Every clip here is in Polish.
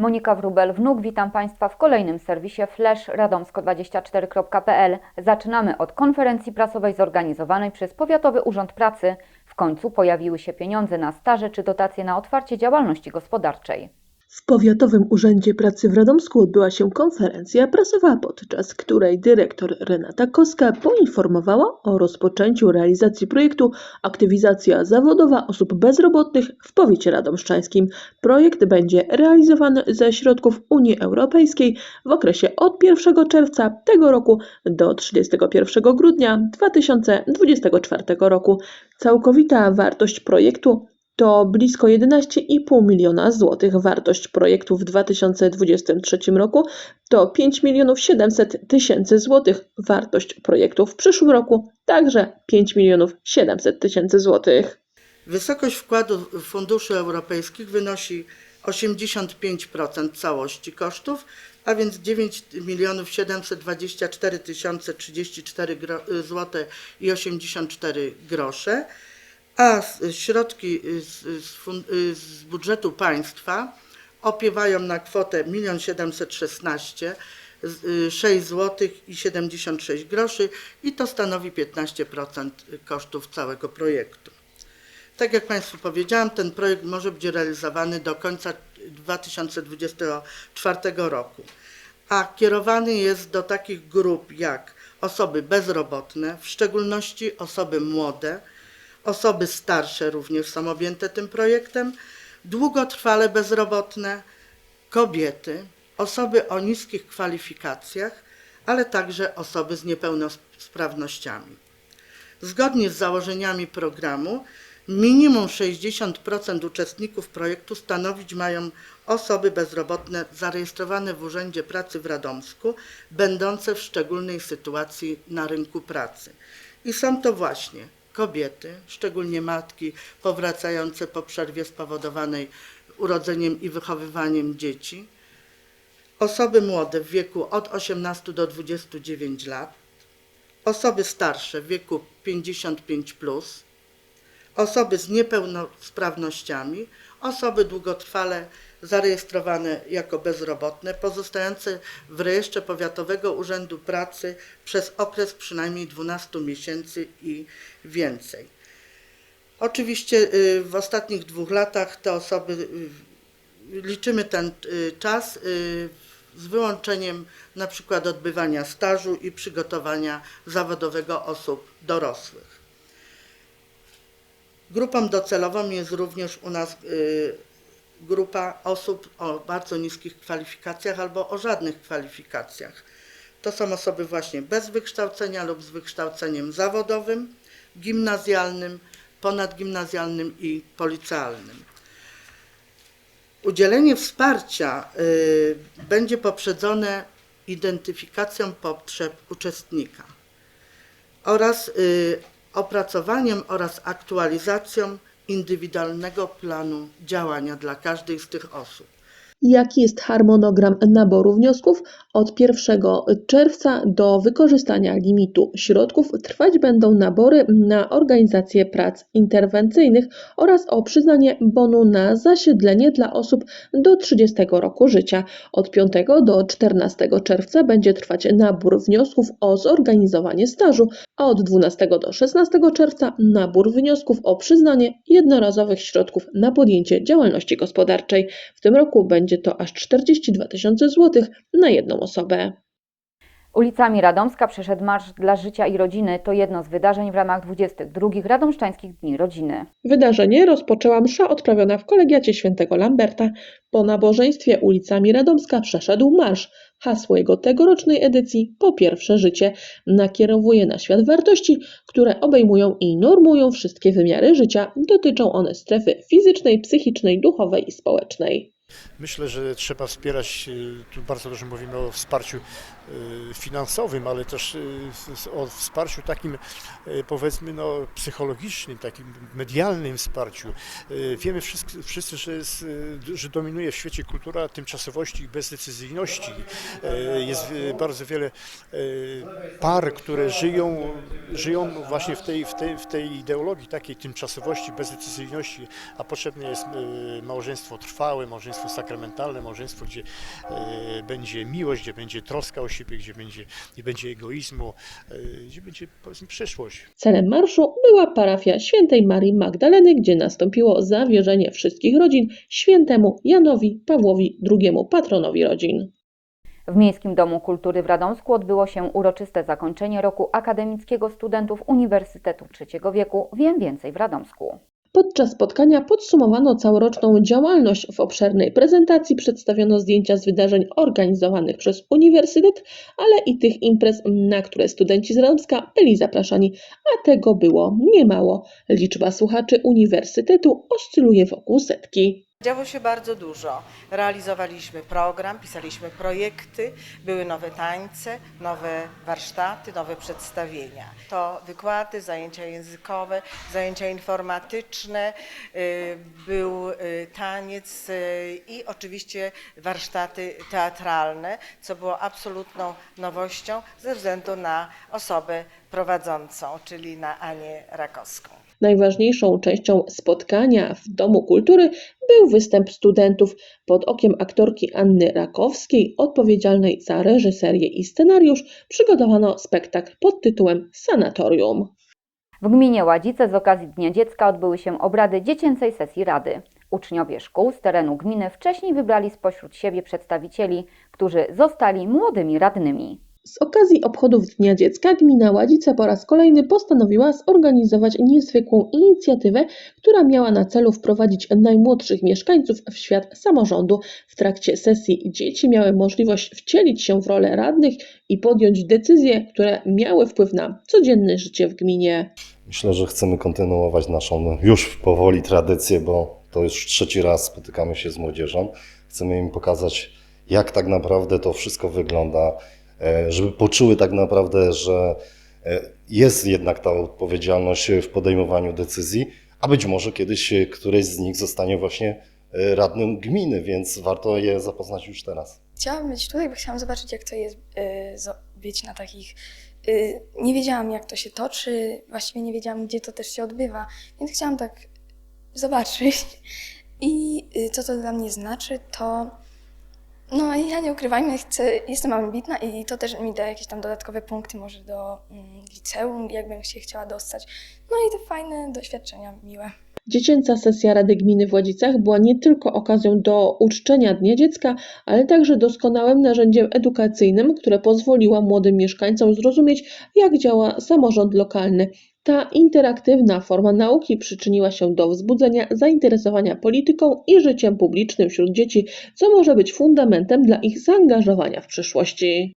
Monika Wrubel, wnuk, witam Państwa w kolejnym serwisie Flash radomsko24.pl. Zaczynamy od konferencji prasowej zorganizowanej przez Powiatowy Urząd Pracy. W końcu pojawiły się pieniądze na staże czy dotacje na otwarcie działalności gospodarczej. W Powiatowym Urzędzie Pracy w Radomsku odbyła się konferencja prasowa, podczas której dyrektor Renata Koska poinformowała o rozpoczęciu realizacji projektu Aktywizacja zawodowa osób bezrobotnych w powiecie radomszczańskim. Projekt będzie realizowany ze środków Unii Europejskiej w okresie od 1 czerwca tego roku do 31 grudnia 2024 roku. Całkowita wartość projektu to blisko 11,5 miliona złotych. Wartość projektu w 2023 roku to 5 milionów 700 tysięcy złotych. Wartość projektu w przyszłym roku także 5 milionów 700 tysięcy złotych. Wysokość wkładu funduszy europejskich wynosi 85% całości kosztów, a więc 9 milionów 724 tysiące 34 zł i 84 grosze, a środki z, z, fun- z budżetu państwa opiewają na kwotę 1 716 6 zł i 76 groszy i to stanowi 15% kosztów całego projektu. Tak jak Państwu powiedziałam, ten projekt może być realizowany do końca 2024 roku, a kierowany jest do takich grup jak osoby bezrobotne, w szczególności osoby młode, osoby starsze również są objęte tym projektem, długotrwale bezrobotne, kobiety, osoby o niskich kwalifikacjach, ale także osoby z niepełnosprawnościami. Zgodnie z założeniami programu, minimum 60% uczestników projektu stanowić mają osoby bezrobotne zarejestrowane w Urzędzie Pracy w Radomsku, będące w szczególnej sytuacji na rynku pracy. I są to właśnie kobiety, szczególnie matki powracające po przerwie spowodowanej urodzeniem i wychowywaniem dzieci, osoby młode w wieku od 18 do 29 lat, osoby starsze w wieku 55 plus, osoby z niepełnosprawnościami, osoby długotrwale zarejestrowane jako bezrobotne, pozostające w rejestrze Powiatowego Urzędu Pracy przez okres przynajmniej 12 miesięcy i więcej. Oczywiście y, w ostatnich dwóch latach te osoby, y, liczymy ten y, czas z wyłączeniem na przykład odbywania stażu i przygotowania zawodowego osób dorosłych. Grupą docelową jest również u nas grupa osób o bardzo niskich kwalifikacjach albo o żadnych kwalifikacjach. To są osoby właśnie bez wykształcenia lub z wykształceniem zawodowym, gimnazjalnym, ponadgimnazjalnym i policealnym. Udzielenie wsparcia y, będzie poprzedzone identyfikacją potrzeb uczestnika oraz y, opracowaniem oraz aktualizacją indywidualnego planu działania dla każdej z tych osób. Jaki jest harmonogram naboru wniosków? Od 1 czerwca do wykorzystania limitu środków trwać będą nabory na organizację prac interwencyjnych oraz o przyznanie bonu na zasiedlenie dla osób do 30 roku życia. Od 5 do 14 czerwca będzie trwać nabór wniosków o zorganizowanie stażu, a od 12 do 16 czerwca nabór wniosków o przyznanie jednorazowych środków na podjęcie działalności gospodarczej. W tym roku będzie to aż 42 tysiące złotych na jedną osobę. Ulicami Radomska przeszedł Marsz dla Życia i Rodziny. To jedno z wydarzeń w ramach 22 Radomszczańskich Dni Rodziny. Wydarzenie rozpoczęła msza odprawiona w kolegiacie świętego Lamberta. Po nabożeństwie ulicami Radomska przeszedł marsz. Hasło jego tegorocznej edycji po pierwsze życie nakierowuje na świat wartości, które obejmują i normują wszystkie wymiary życia. Dotyczą one strefy fizycznej, psychicznej, duchowej i społecznej. Myślę, że trzeba wspierać, y, tu bardzo dużo mówimy o wsparciu y, finansowym, ale też y, o wsparciu takim powiedzmy no, psychologicznym, takim medialnym wsparciu. Wiemy wszyscy, wszyscy że, jest, że dominuje w świecie kultura tymczasowości i bezdecyzyjności. Jest bardzo wiele par, które żyją, żyją właśnie w tej, w, tej, w tej ideologii takiej tymczasowości, bezdecyzyjności, a potrzebne jest małżeństwo trwałe, małżeństwo sakramentalne, małżeństwo, gdzie y, będzie miłość, gdzie będzie troska o siebie, gdzie będzie, nie będzie egoizmu, y, gdzie będzie powiedzmy przyszłość. Celem marszu była parafia świętej Marii Magdaleny, gdzie nastąpiło zawierzenie wszystkich rodzin świętemu Janowi Pawłowi II, patronowi rodzin. W Miejskim Domu Kultury w Radomsku odbyło się uroczyste zakończenie roku akademickiego studentów Uniwersytetu Trzeciego Wieku. Wiem więcej w Radomsku. Podczas spotkania podsumowano całoroczną działalność. W obszernej prezentacji przedstawiono zdjęcia z wydarzeń organizowanych przez Uniwersytet, ale i tych imprez, na które studenci z Radomska byli zapraszani, a tego było niemało. Liczba słuchaczy Uniwersytetu oscyluje wokół setki. Działo się bardzo dużo. Realizowaliśmy program, pisaliśmy projekty, były nowe tańce, nowe warsztaty, nowe przedstawienia. To wykłady, zajęcia językowe, zajęcia informatyczne, y, był y, taniec y, i oczywiście warsztaty teatralne, co było absolutną nowością ze względu na osobę prowadzącą, czyli na Anię Rakowską. Najważniejszą częścią spotkania w Domu Kultury był występ studentów pod okiem aktorki Anny Rakowskiej, odpowiedzialnej za reżyserię i scenariusz. Przygotowano spektakl pod tytułem Sanatorium. W gminie Ładzice z okazji Dnia Dziecka odbyły się obrady dziecięcej sesji Rady. Uczniowie szkół z terenu gminy wcześniej wybrali spośród siebie przedstawicieli, którzy zostali młodymi radnymi. Z okazji obchodów Dnia Dziecka gmina Ładzice po raz kolejny postanowiła zorganizować niezwykłą inicjatywę, która miała na celu wprowadzić najmłodszych mieszkańców w świat samorządu. W trakcie sesji dzieci miały możliwość wcielić się w rolę radnych i podjąć decyzje, które miały wpływ na codzienne życie w gminie. Myślę, że chcemy kontynuować naszą już powoli tradycję, bo to już trzeci raz spotykamy się z młodzieżą. Chcemy im pokazać, jak tak naprawdę to wszystko wygląda, żeby poczuły tak naprawdę, że e, jest jednak ta odpowiedzialność w podejmowaniu decyzji, a być może kiedyś e, któreś z nich zostanie właśnie e, radnym gminy, więc warto je zapoznać już teraz. Chciałam być tutaj, bo chciałam zobaczyć, jak to jest być na takich. Nie wiedziałam, jak to się toczy, właściwie nie wiedziałam, gdzie to też się odbywa, więc chciałam tak zobaczyć. I co to dla mnie znaczy, to. No, ja nie ukrywajmy, chcę, jestem ambitna i to też mi da jakieś tam dodatkowe punkty, może do mm, liceum, jakbym się chciała dostać. No i te fajne doświadczenia, miłe. Dziecięca sesja Rady Gminy w Ładzicach była nie tylko okazją do uczczenia Dnia Dziecka, ale także doskonałym narzędziem edukacyjnym, które pozwoliło młodym mieszkańcom zrozumieć, jak działa samorząd lokalny. Ta interaktywna forma nauki przyczyniła się do wzbudzenia zainteresowania polityką i życiem publicznym wśród dzieci, co może być fundamentem dla ich zaangażowania w przyszłości.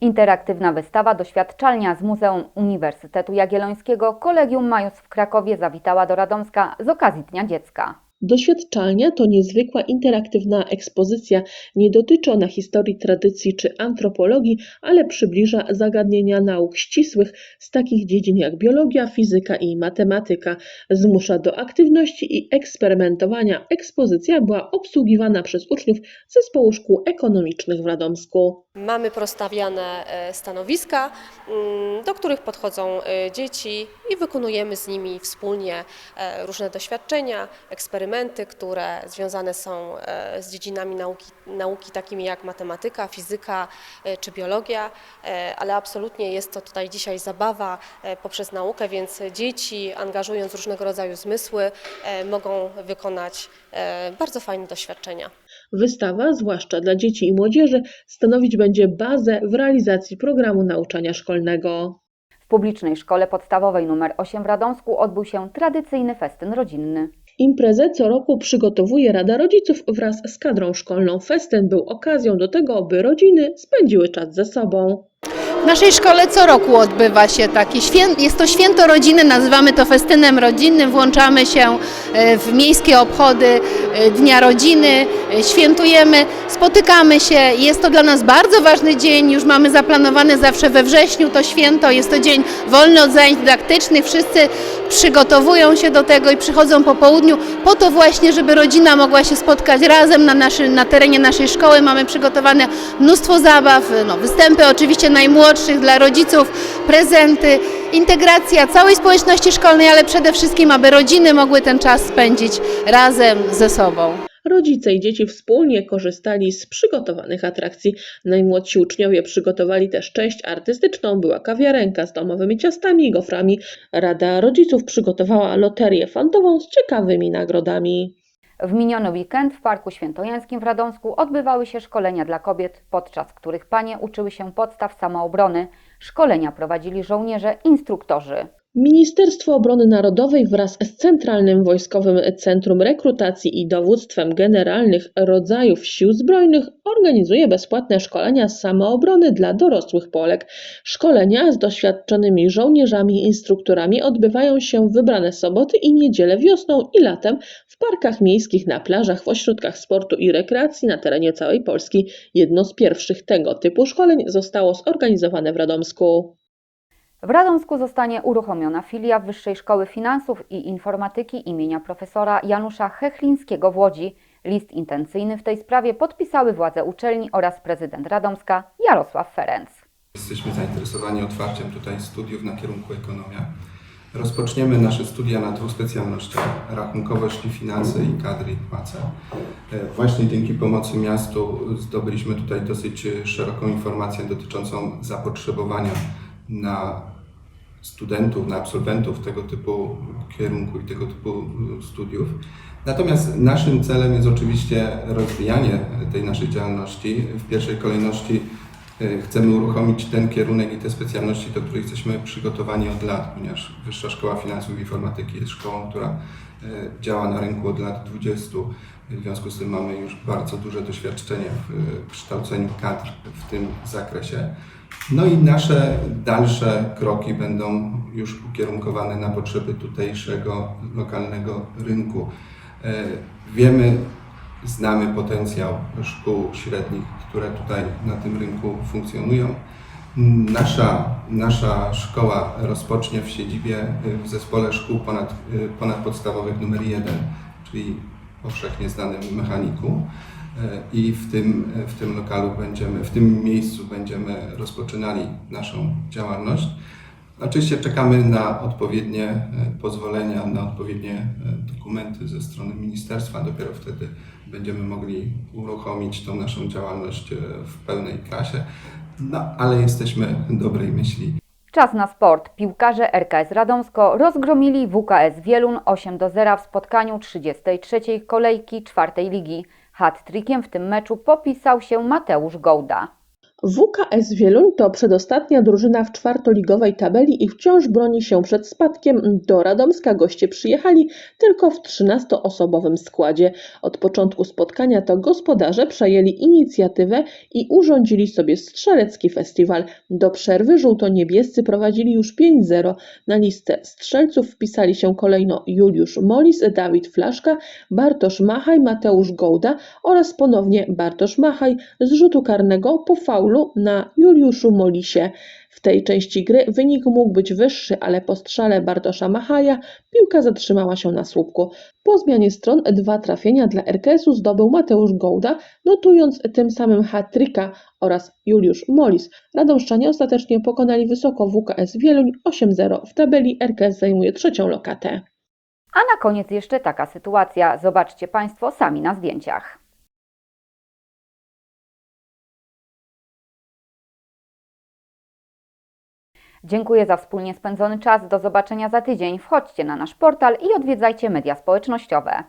Interaktywna wystawa Doświadczalnia z Muzeum Uniwersytetu Jagiellońskiego Kolegium Majus w Krakowie zawitała do Radomska z okazji Dnia Dziecka. Doświadczalnia to niezwykła interaktywna ekspozycja. Nie dotyczy ona historii, tradycji czy antropologii, ale przybliża zagadnienia nauk ścisłych z takich dziedzin jak biologia, fizyka i matematyka. Zmusza do aktywności i eksperymentowania. Ekspozycja była obsługiwana przez uczniów Zespołu Szkół Ekonomicznych w Radomsku. Mamy prostawiane e, stanowiska, mm, do których podchodzą e, dzieci i wykonujemy z nimi wspólnie e, różne doświadczenia, eksperymenty, które związane są e, z dziedzinami nauki, nauki takimi jak matematyka, fizyka e, czy biologia, e, ale absolutnie jest to tutaj dzisiaj zabawa poprzez naukę, więc dzieci angażując różnego rodzaju zmysły mogą wykonać bardzo fajne doświadczenia. Wystawa, zwłaszcza dla dzieci i młodzieży, stanowić będzie bazę w realizacji programu nauczania szkolnego. W publicznej szkole podstawowej nr 8 w Radomsku odbył się tradycyjny festyn rodzinny. Imprezę co roku przygotowuje Rada Rodziców wraz z kadrą szkolną. Festyn był okazją do tego, by rodziny spędziły czas ze sobą. W naszej szkole co roku odbywa się taki święto, jest to święto rodziny, nazywamy to festynem rodzinnym, włączamy się e, w miejskie obchody e, Dnia Rodziny, e, świętujemy, spotykamy się, jest to dla nas bardzo ważny dzień, już mamy zaplanowane zawsze we wrześniu to święto, jest to dzień wolny od zajęć dydaktycznych, wszyscy przygotowują się do tego i przychodzą po południu po to właśnie, żeby rodzina mogła się spotkać razem na, naszy, na terenie naszej szkoły. Mamy przygotowane mnóstwo zabaw, no, występy oczywiście najmłodszych dla rodziców, prezenty, integracja całej społeczności szkolnej, ale przede wszystkim, aby rodziny mogły ten czas spędzić razem ze sobą. Rodzice i dzieci wspólnie korzystali z przygotowanych atrakcji. Najmłodsi uczniowie przygotowali też część artystyczną, była kawiarenka z domowymi ciastami i goframi. Rada rodziców przygotowała loterię fantową z ciekawymi nagrodami. W miniony weekend w Parku Świętojańskim w Radomsku odbywały się szkolenia dla kobiet, podczas których panie uczyły się podstaw samoobrony. Szkolenia prowadzili żołnierze, instruktorzy. Ministerstwo Obrony Narodowej wraz z Centralnym Wojskowym Centrum Rekrutacji i Dowództwem Generalnych Rodzajów Sił Zbrojnych organizuje bezpłatne szkolenia samoobrony dla dorosłych Polek. Szkolenia z doświadczonymi żołnierzami i instruktorami odbywają się w wybrane soboty i niedzielę wiosną i latem w parkach miejskich, na plażach, w ośrodkach sportu i rekreacji na terenie całej Polski. Jedno z pierwszych tego typu szkoleń zostało zorganizowane w Radomsku. W Radomsku zostanie uruchomiona filia Wyższej Szkoły Finansów i Informatyki imienia profesora Janusza Hechlińskiego w Łodzi. List intencyjny w tej sprawie podpisały władze uczelni oraz prezydent Radomska Jarosław Ferenc. Jesteśmy zainteresowani otwarciem tutaj studiów na kierunku ekonomia. Rozpoczniemy nasze studia na dwóch specjalnościach: rachunkowość i finanse i kadry i płace. E, Właśnie dzięki pomocy miastu zdobyliśmy tutaj dosyć szeroką informację dotyczącą zapotrzebowania na studentów, na absolwentów tego typu kierunku i tego typu e, studiów. Natomiast naszym celem jest oczywiście rozwijanie tej naszej działalności. W pierwszej kolejności e, chcemy uruchomić ten kierunek i te specjalności, do których jesteśmy przygotowani od lat, ponieważ Wyższa Szkoła Finansów i Informatyki jest szkołą, która e, działa na rynku od lat 20. W związku z tym mamy już bardzo duże doświadczenie w e, kształceniu kadr w tym zakresie. No i nasze dalsze kroki będą już ukierunkowane na potrzeby tutejszego lokalnego rynku. E, Wiemy, znamy potencjał szkół średnich, które tutaj na tym rynku funkcjonują. Nasza, nasza szkoła rozpocznie w siedzibie y, w zespole szkół ponad, y, ponadpodstawowych numer 1, czyli powszechnie znanym mechaniku. Y, I w tym, w tym lokalu będziemy, w tym miejscu będziemy rozpoczynali naszą działalność. Oczywiście czekamy na odpowiednie e, pozwolenia, na odpowiednie e, dokumenty ze strony ministerstwa. Dopiero wtedy będziemy mogli uruchomić tą naszą działalność e, w pełnej klasie. No, ale jesteśmy dobrej myśli. Czas na sport. Piłkarze RKS Radomsko rozgromili WKS Wieluń 8 do 0 w spotkaniu 33. kolejki czwartej ligi. Hat-trickiem w tym meczu popisał się Mateusz Gołda. WKS Wieluń to przedostatnia drużyna w czwartoligowej tabeli i wciąż broni się przed spadkiem. Do Radomska goście przyjechali tylko w 13-osobowym składzie. Od początku spotkania to gospodarze przejęli inicjatywę i urządzili sobie strzelecki festiwal. Do przerwy żółto-niebiescy prowadzili już 5-0. Na listę strzelców wpisali się kolejno Juliusz Molis, Dawid Flaszka, Bartosz Machaj, Mateusz Gołda oraz ponownie Bartosz Machaj z rzutu karnego po faulu na Juliuszu Molisie. W tej części gry wynik mógł być wyższy, ale po strzale Bartosza Machaja piłka zatrzymała się na słupku. Po zmianie stron dwa trafienia dla RKS-u zdobył Mateusz Gołda, notując tym samym hat-tricka oraz Juliusz Molis. Radomszczanie ostatecznie pokonali wysoko WKS Wieluń 8-0. W tabeli RKS zajmuje trzecią lokatę. A na koniec jeszcze taka sytuacja. Zobaczcie Państwo sami na zdjęciach. Dziękuję za wspólnie spędzony czas. Do zobaczenia za tydzień. Wchodźcie na nasz portal i odwiedzajcie media społecznościowe.